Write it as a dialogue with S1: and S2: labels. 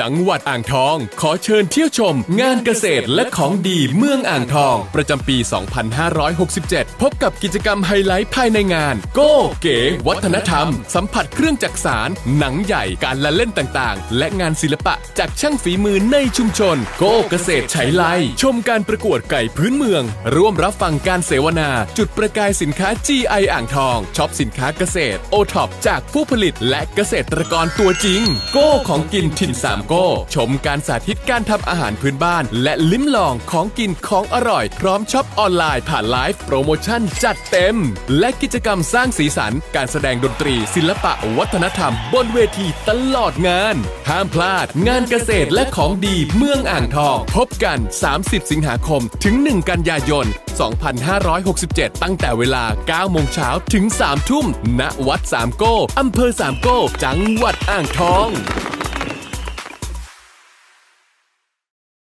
S1: จังหวัดอ่างทอง ขอเชิญเที่ยวชม งานเกษตรและของดีเมืองอ่างทอง ประจำปี 2567 พบกับกิจกรรมไฮไลท์ภายในงาน โก้เก๋วัฒนธรรม สัมผัสเครื่องจักสารหนังใหญ่การละเล่นต่างๆ และงานศิลปะจากช่างฝีมือในชุมชน โก้เกษตรไฉไลชมการประกวดไก่พื้นเมือง ร่วมรับฟังการเสวนา จุดประกายสินค้า GI อ่างทองช็อปสินค้าเกษตรโอท็อปจากผู้ผลิตและเกษตรกรตัวจริง โก้ของกินถิ่นสามโก้ ชมการสาธิตการทำอาหารพื้นบ้าน และลิ้มลองของกินของอร่อย พร้อมช็อปออนไลน์ผ่านไลฟ์โปรโมชั่นจัดเต็ม และกิจกรรมสร้างสีสัน การแสดงดนตรี ศิลปะวัฒนธรรม บนเวทีตลอดงาน ห้ามพลาด งานเกษตรและของดีเมืองอ่างทอง พบกัน 30 สิงหาคมถึง 1 กันยายน 2567 ตั้งแต่เวลา 9 โมงเช้าถึง 3 ทุ่ม ณ วัดสามโก้ อำเภอสามโก้ จังหวัดอ่างทอง